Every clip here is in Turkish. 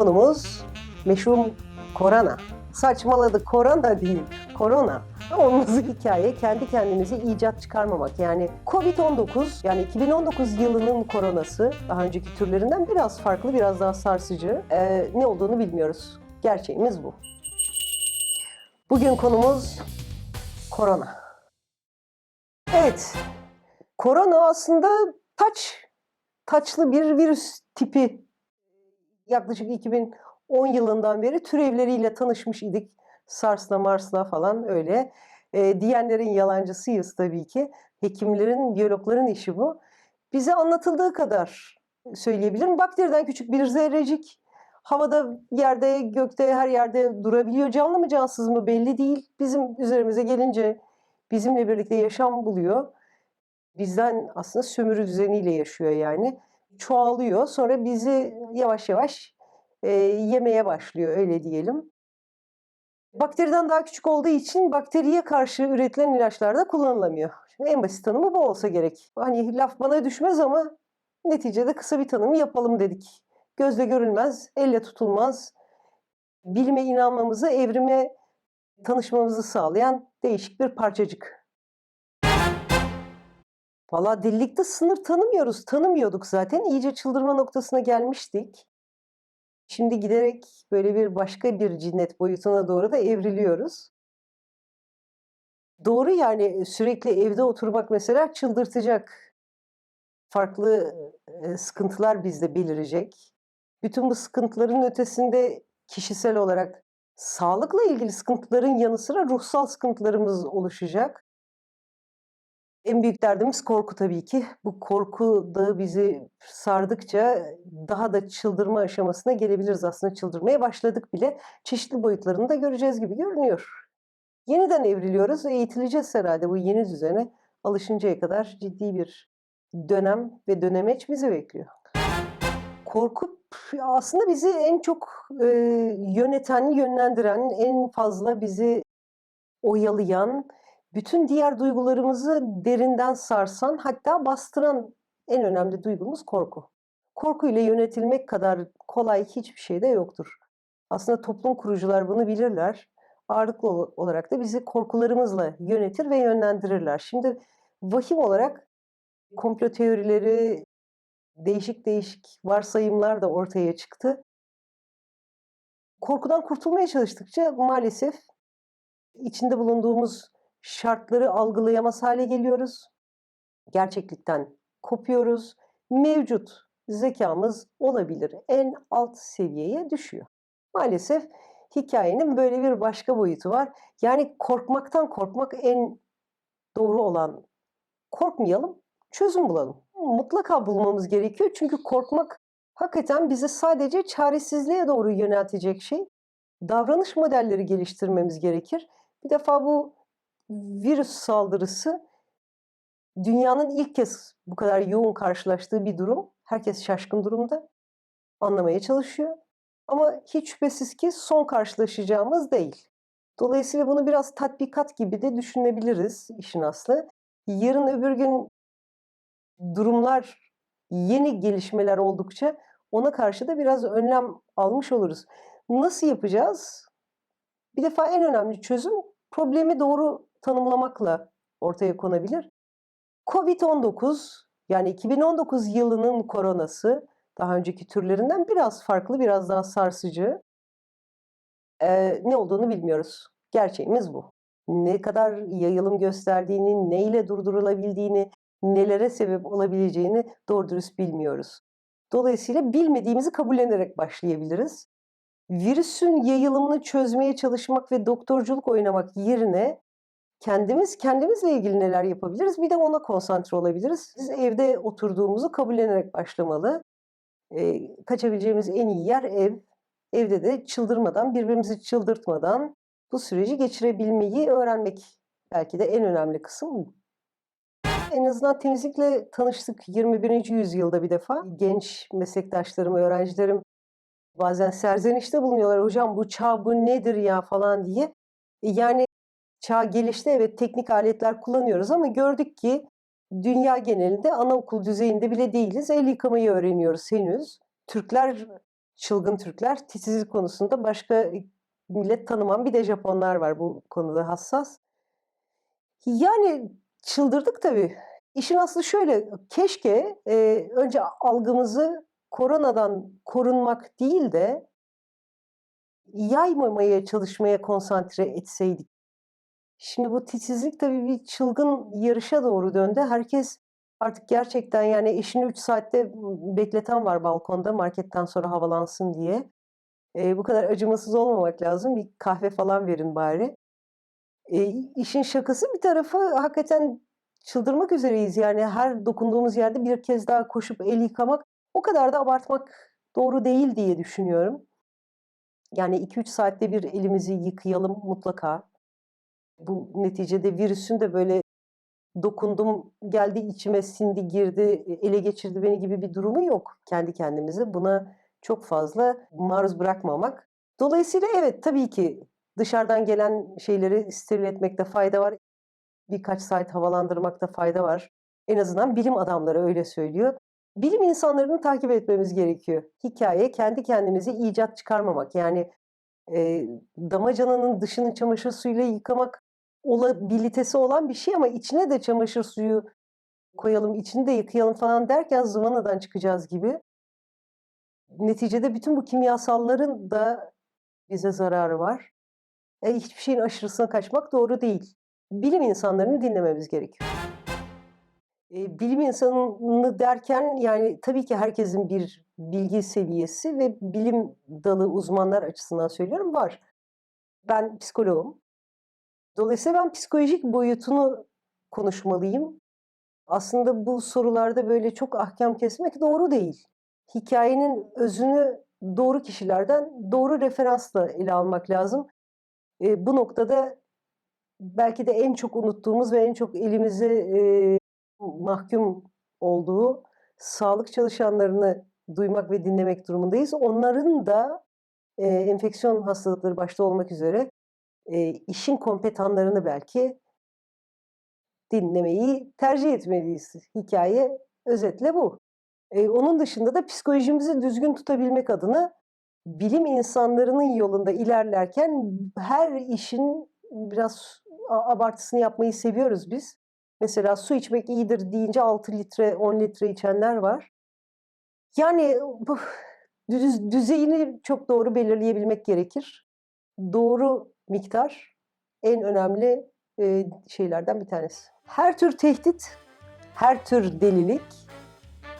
konumuz meşhum korona. Saçmaladı korona değil, korona. Olmazı hikaye kendi kendimize icat çıkarmamak. Yani Covid-19 yani 2019 yılının koronası daha önceki türlerinden biraz farklı, biraz daha sarsıcı. Ee, ne olduğunu bilmiyoruz. Gerçeğimiz bu. Bugün konumuz korona. Evet, korona aslında taç, taçlı bir virüs tipi. Yaklaşık 2010 yılından beri türevleriyle tanışmış idik. SARS'la, MARS'la falan öyle. E, diyenlerin yalancısıyız tabii ki. Hekimlerin, biyologların işi bu. Bize anlatıldığı kadar söyleyebilirim. Bakteriden küçük bir zerrecik. Havada, yerde, gökte, her yerde durabiliyor. Canlı mı cansız mı belli değil. Bizim üzerimize gelince bizimle birlikte yaşam buluyor. Bizden aslında sömürü düzeniyle yaşıyor yani. Çoğalıyor. Sonra bizi yavaş yavaş e, yemeye başlıyor öyle diyelim. Bakteriden daha küçük olduğu için bakteriye karşı üretilen ilaçlar da kullanılamıyor. Şimdi en basit tanımı bu olsa gerek. Hani laf bana düşmez ama neticede kısa bir tanımı yapalım dedik. Gözle görülmez, elle tutulmaz, bilime inanmamızı, evrime tanışmamızı sağlayan değişik bir parçacık. Valla delilikte sınır tanımıyoruz, tanımıyorduk zaten. İyice çıldırma noktasına gelmiştik. Şimdi giderek böyle bir başka bir cinnet boyutuna doğru da evriliyoruz. Doğru yani sürekli evde oturmak mesela çıldırtacak. Farklı e, sıkıntılar bizde belirecek. Bütün bu sıkıntıların ötesinde kişisel olarak sağlıkla ilgili sıkıntıların yanı sıra ruhsal sıkıntılarımız oluşacak. En büyük derdimiz korku tabii ki. Bu korku da bizi sardıkça daha da çıldırma aşamasına gelebiliriz. Aslında çıldırmaya başladık bile. Çeşitli boyutlarını da göreceğiz gibi görünüyor. Yeniden evriliyoruz. Eğitileceğiz herhalde bu yeni düzene. Alışıncaya kadar ciddi bir dönem ve dönemeç bizi bekliyor. Korku aslında bizi en çok e, yöneten, yönlendiren, en fazla bizi oyalayan, bütün diğer duygularımızı derinden sarsan hatta bastıran en önemli duygumuz korku. Korku ile yönetilmek kadar kolay hiçbir şey de yoktur. Aslında toplum kurucular bunu bilirler. Ağırlıklı olarak da bizi korkularımızla yönetir ve yönlendirirler. Şimdi vahim olarak komplo teorileri, değişik değişik varsayımlar da ortaya çıktı. Korkudan kurtulmaya çalıştıkça maalesef içinde bulunduğumuz şartları algılayamaz hale geliyoruz. Gerçeklikten kopuyoruz. Mevcut zekamız olabilir en alt seviyeye düşüyor. Maalesef hikayenin böyle bir başka boyutu var. Yani korkmaktan korkmak en doğru olan. Korkmayalım, çözüm bulalım. Mutlaka bulmamız gerekiyor çünkü korkmak hakikaten bizi sadece çaresizliğe doğru yöneltecek şey. Davranış modelleri geliştirmemiz gerekir. Bir defa bu virüs saldırısı dünyanın ilk kez bu kadar yoğun karşılaştığı bir durum. Herkes şaşkın durumda. Anlamaya çalışıyor. Ama hiç şüphesiz ki son karşılaşacağımız değil. Dolayısıyla bunu biraz tatbikat gibi de düşünebiliriz işin aslı. Yarın öbür gün durumlar, yeni gelişmeler oldukça ona karşı da biraz önlem almış oluruz. Nasıl yapacağız? Bir defa en önemli çözüm problemi doğru tanımlamakla ortaya konabilir. Covid-19 yani 2019 yılının koronası daha önceki türlerinden biraz farklı, biraz daha sarsıcı. Ee, ne olduğunu bilmiyoruz. Gerçeğimiz bu. Ne kadar yayılım gösterdiğini, neyle durdurulabildiğini, nelere sebep olabileceğini doğru dürüst bilmiyoruz. Dolayısıyla bilmediğimizi kabullenerek başlayabiliriz. Virüsün yayılımını çözmeye çalışmak ve doktorculuk oynamak yerine kendimiz kendimizle ilgili neler yapabiliriz bir de ona konsantre olabiliriz. Biz evde oturduğumuzu kabullenerek başlamalı. E, kaçabileceğimiz en iyi yer ev. Evde de çıldırmadan, birbirimizi çıldırtmadan bu süreci geçirebilmeyi öğrenmek belki de en önemli kısım. En azından temizlikle tanıştık 21. yüzyılda bir defa. Genç meslektaşlarım, öğrencilerim bazen serzenişte bulunuyorlar. Hocam bu çağ bu nedir ya falan diye. Yani çağ gelişti evet teknik aletler kullanıyoruz ama gördük ki dünya genelinde anaokul düzeyinde bile değiliz. El yıkamayı öğreniyoruz henüz. Türkler çılgın Türkler titizlik konusunda başka millet tanımam. Bir de Japonlar var bu konuda hassas. Yani çıldırdık tabii. İşin aslı şöyle, keşke e, önce algımızı koronadan korunmak değil de yaymamaya çalışmaya konsantre etseydik. Şimdi bu titizlik tabii bir çılgın yarışa doğru döndü. Herkes artık gerçekten yani eşini 3 saatte bekleten var balkonda marketten sonra havalansın diye. E, bu kadar acımasız olmamak lazım. Bir kahve falan verin bari. E, işin şakası bir tarafı hakikaten çıldırmak üzereyiz. Yani her dokunduğumuz yerde bir kez daha koşup el yıkamak o kadar da abartmak doğru değil diye düşünüyorum. Yani 2-3 saatte bir elimizi yıkayalım mutlaka. Bu neticede virüsün de böyle dokundum, geldi içime sindi, girdi, ele geçirdi beni gibi bir durumu yok kendi kendimize. Buna çok fazla maruz bırakmamak. Dolayısıyla evet tabii ki dışarıdan gelen şeyleri steril etmekte fayda var. Birkaç saat havalandırmakta fayda var. En azından bilim adamları öyle söylüyor. Bilim insanlarını takip etmemiz gerekiyor. Hikaye kendi kendimize icat çıkarmamak. Yani e, damacananın dışını çamaşır suyuyla yıkamak olabilitesi olan bir şey ama içine de çamaşır suyu koyalım, içini de yıkayalım falan derken zıvanadan çıkacağız gibi. Neticede bütün bu kimyasalların da bize zararı var. E, hiçbir şeyin aşırısına kaçmak doğru değil. Bilim insanlarını dinlememiz gerekiyor. E, bilim insanı derken yani tabii ki herkesin bir bilgi seviyesi ve bilim dalı uzmanlar açısından söylüyorum var. Ben psikoloğum. Dolayısıyla ben psikolojik boyutunu konuşmalıyım. Aslında bu sorularda böyle çok ahkam kesmek doğru değil. Hikayenin özünü doğru kişilerden doğru referansla ele almak lazım. E, bu noktada belki de en çok unuttuğumuz ve en çok elimize e, mahkum olduğu sağlık çalışanlarını duymak ve dinlemek durumundayız. Onların da e, enfeksiyon hastalıkları başta olmak üzere e, işin kompetanlarını belki dinlemeyi tercih etmeliyiz. Hikaye özetle bu. E, onun dışında da psikolojimizi düzgün tutabilmek adına bilim insanlarının yolunda ilerlerken her işin biraz abartısını yapmayı seviyoruz biz. Mesela su içmek iyidir deyince 6 litre, 10 litre içenler var. Yani düz, düzeyini çok doğru belirleyebilmek gerekir. Doğru miktar en önemli e, şeylerden bir tanesi. Her tür tehdit, her tür delilik,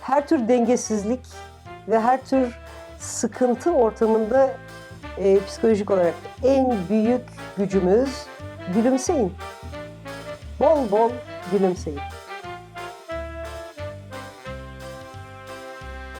her tür dengesizlik ve her tür sıkıntı ortamında e, psikolojik olarak en büyük gücümüz gülümseyin. Bol bol gülümseyin.